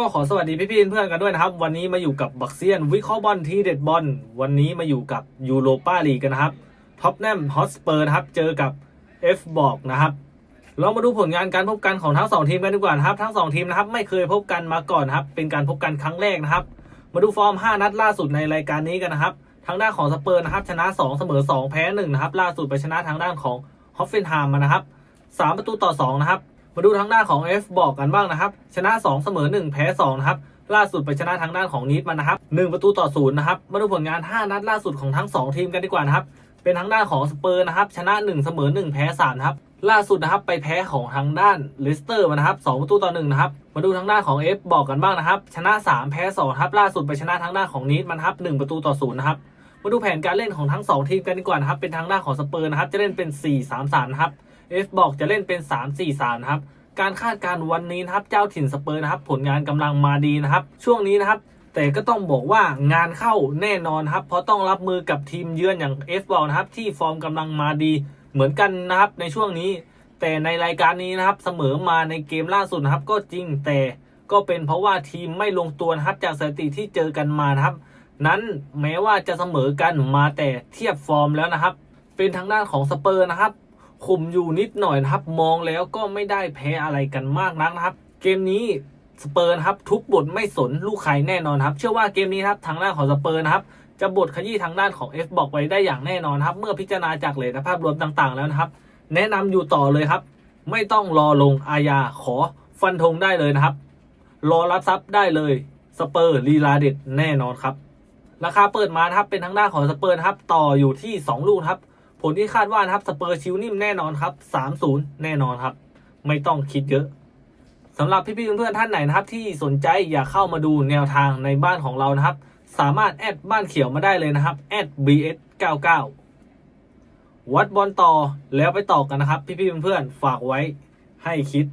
ก็ขอสวัสดีพี่ๆเพื่อนๆกันด้วยนะครับ วันนี้มาอยู่กับบักเซียนวิเคราะห์บอลทีเด็ดบอลวันนี้มาอยู่กับยูโรปาลีกันนะครับท็อปแนมฮอสเปอร์นครับเจอกับเอฟบอกนะครับเรามาดูผลงานการพบกันของทั้งสองทีมกันดีกว่านะครับทั้งสองทีมนะครับไม่เคยพบกันมาก่อนนะครับเป็นการพบกันครั้งแรกนะครับ มาดูฟอร์ม 5 นัดล่าสุดในรายการนี้กันนะครับทางด้านของสเปอร์นะครับชนะ 2 เสมอ 2 แพ้1นะครับล่าสุดไปชนะทางด้านของฮอฟเฟนไฮม์มานะครับ3ประตูต่อ2นะครับ มาดูทางด้านของ F บอกกันบ้างนะครับ ชนะ 2 เสมอ 1 แพ้ 2 นะครับ ล่าสุดไปชนะทางด้านของนีดมานะครับ1ประตูต่อ0นะครับ มาดูผลงาน 5 นัดล่าสุดของทั้ง 2 ทีมกันดีกว่านะครับ เป็นทางด้านของสเปอร์นะครับ ชนะ 1 เสมอ 1 แพ้3นะครับ ล่าสุดนะครับไปแพ้ของทางด้านเลสเตอร์มานะครับ2ประตูต่อ1นะครับ มาดูทางด้านของ F บอกกันบ้างนะครับ ชนะ 3 แพ้2ครับล่าสุดไปชนะทางด้านของนีดมานะครับ1ประตูต่อ0นะครับ มาดูแผนการเล่นของทั้ง 2 ทีมกันดีกว่านะครับ เป็นทางด้านของสเปอร์นะครับ จะเล่นเป็น 4-3-3นะครับ F บอกจะเล่นเป็น 3-4-3 นะครับ การคาดการณ์วันนี้นะครับ เจ้าถิ่นสเปอร์นะครับ ผลงานกำลังมาดีนะครับ ช่วงนี้นะครับ แต่ก็ต้องบอกว่างานเข้าแน่นอนครับ เพราะต้องรับมือกับทีมเยือนอย่าง F บอกนะครับ ที่ฟอร์มกำลังมาดีเหมือนกันนะครับในช่วงนี้ แต่ในรายการนี้นะครับเสมอมาในเกมล่าสุดนะครับก็จริงแต่ก็เป็นเพราะว่าทีมไม่ลงตัวนะครับจากสถิติที่เจอกันมานะครับ นั้นแม้ว่าจะเสมอกันมาแต่เทียบฟอร์มแล้วนะครับ เป็นทางด้านของสเปอร์นะครับ คุมอยู่นิดหน่อยนะครับ มองแล้วก็ไม่ได้แพ้อะไรกันมากนักนะครับ เกมนี้สเปอร์นครับทุกบทไม่สนลูกใครแน่นอนครับ เชื่อว่าเกมนี้ครับทางด้านของสเปอร์นครับจะบทขยี้ทางด้านของ F บอกไว้ได้อย่างแน่นอนครับ เมื่อพิจารณาจากเลทภาพรวมต่างๆ แล้วนะครับ แนะนำอยู่ต่อเลยครับ ไม่ต้องรอลงอาญาขอฟันธงได้เลยนะครับ รอรับทรัพย์ได้เลยสเปอร์ลีลาเด็ดแน่นอนครับ ราคาเปิดมาครับเป็นทางด้านของสเปอร์นครับต่ออยู่ที่ 2 ลูกครับ ผลที่คาดว่านะครับสเปอร์ชิวนิ่มแน่นอนครับ 3-0 แน่นอนครับ ไม่ต้องคิดเยอะสำหรับพี่ๆเพื่อนๆท่านไหนนะครับ ที่สนใจอยากเข้ามาดูแนวทางในบ้านของเรานะครับ สามารถแอดบ้านเขียวมาได้เลยนะครับแอด bs99 วัดบอลต่อแล้วไปต่อกันนะครับ พี่ๆเพื่อนๆฝากไว้ให้คิด